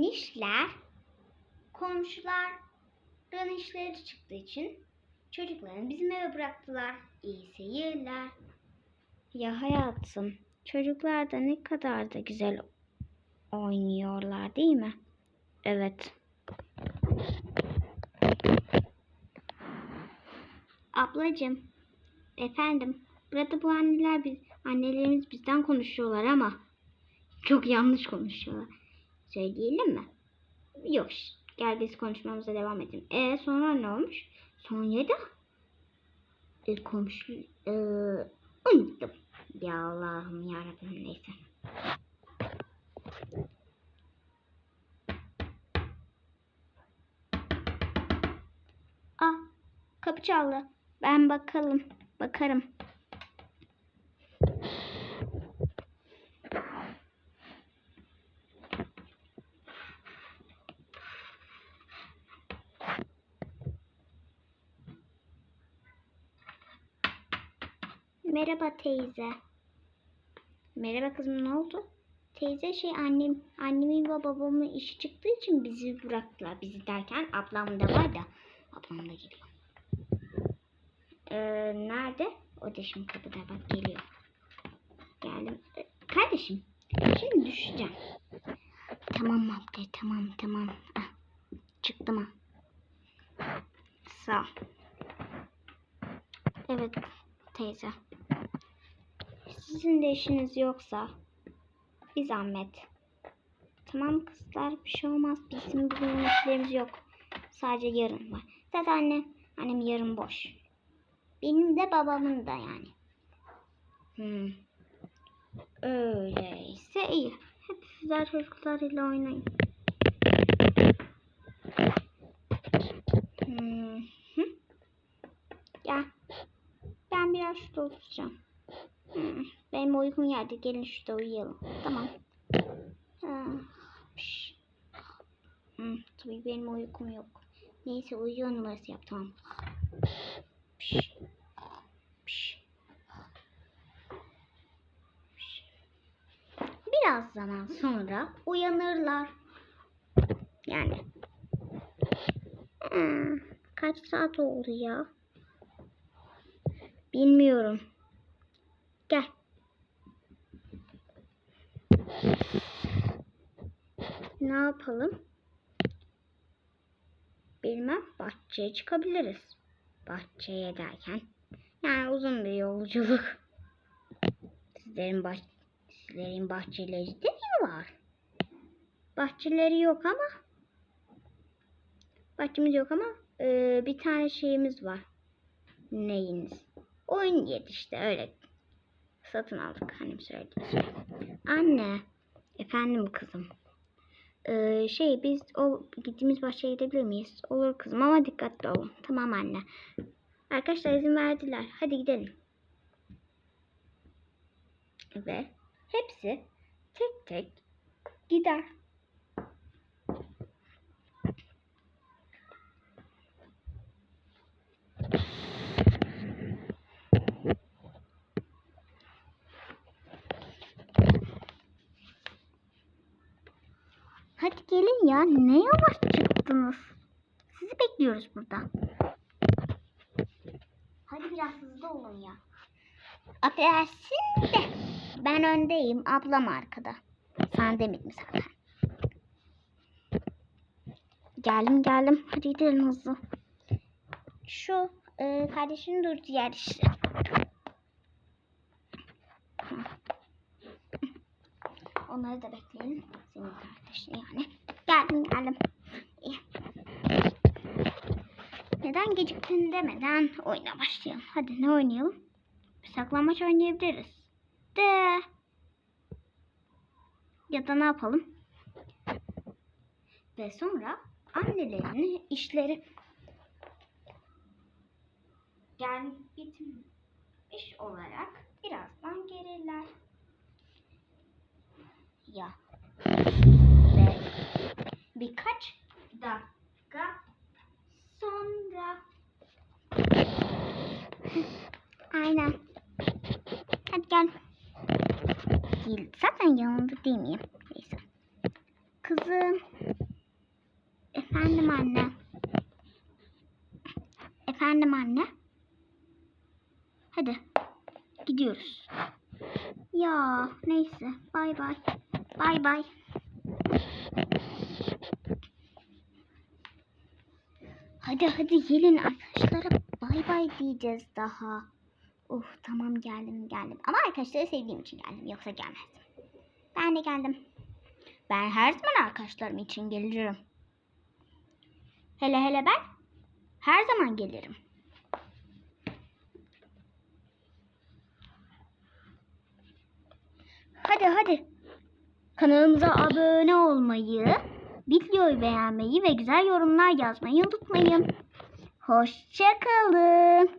enişler komşuların işleri çıktığı için çocuklarını bizim eve bıraktılar. İyi seyirler. Ya hayatım, çocuklar da ne kadar da güzel oynuyorlar değil mi? Evet. Ablacığım, efendim, burada bu anneler biz, annelerimiz bizden konuşuyorlar ama çok yanlış konuşuyorlar. Söyleyelim mi? Yok, gel biz konuşmamıza devam edelim. E sonra ne olmuş? Sonra da e, komşu e, unuttum. Ya Allah'ım yarabbim neyse. Ah kapı çaldı. Ben bakalım. Bakarım. Merhaba teyze. Merhaba kızım ne oldu? Teyze şey annem, annemin ve babamın işi çıktığı için bizi bıraktılar. Bizi derken ablam da var da ablam da geliyor. Ee, nerede? O da şimdi kapıda bak geliyor. Geldim. Ee, kardeşim şimdi düşeceğim. Tamam abla tamam tamam. Ah, çıktım ha. Sağ ol. Evet teyze. Sizin de işiniz yoksa bir zahmet. Tamam kızlar bir şey olmaz. Bizim bugün işlerimiz yok. Sadece yarın var. Zaten anne, annem yarın boş. Benim de babamın da yani. Hmm. Öyleyse iyi. Hep sizler çocuklarıyla oynayın. Hmm. Ya ben biraz şurada oturacağım. Hmm, Benim uykum geldi. Gelin şurada uyuyalım. Tamam. Hmm, tabii benim uykum yok. Neyse uyuyor numarası yap tamam. Piş. Piş. Piş. Biraz zaman sonra uyanırlar. Yani. Hmm, kaç saat oldu ya? Bilmiyorum. Gel. Ne yapalım? Bilmem. Bahçeye çıkabiliriz. Bahçeye derken. Yani uzun bir yolculuk. Sizlerin baş sizlerin bahçeleri de mi var? Bahçeleri yok ama bahçemiz yok ama e, bir tane şeyimiz var. Neyiniz? Oyun yedi işte öyle satın aldık annem söyledi. Anne, efendim kızım. Ee, şey biz o gittiğimiz bahçeye gidebilir miyiz? Olur kızım ama dikkatli olun. Tamam anne. Arkadaşlar izin verdiler. Hadi gidelim. Ve hepsi tek tek gider. Hadi gelin ya. Ne yavaş çıktınız. Sizi bekliyoruz burada. Hadi biraz hızlı olun ya. Affedersin de. Ben öndeyim. Ablam arkada. Sen demedin zaten. Geldim geldim. Hadi gidelim hızlı. Şu e, kardeşinin durduğu yer işte. Onları da bekleyelim. Senin kardeşin yani. Geldim geldim. İyi. Neden geciktin demeden oyuna başlayalım. Hadi ne oynayalım? Saklambaç oynayabiliriz. De. Ya da ne yapalım? Ve sonra annelerin işleri gel bitmiş olarak birazdan gelirler. Ya. Ve birkaç dakika sonra. Aynen. Hadi gel. Değil. Neyse. Kızım. Efendim anne. Efendim anne. Hadi. Gidiyoruz. Ya neyse. Bay bay. Bay bay. Hadi hadi gelin arkadaşlara bay bay diyeceğiz daha. Oh tamam geldim geldim. Ama arkadaşları sevdiğim için geldim. Yoksa gelmezdim. Ben de geldim. Ben her zaman arkadaşlarım için gelirim. Hele hele ben her zaman gelirim. Hadi hadi. Kanalımıza abone olmayı, videoyu beğenmeyi ve güzel yorumlar yazmayı unutmayın. Hoşçakalın.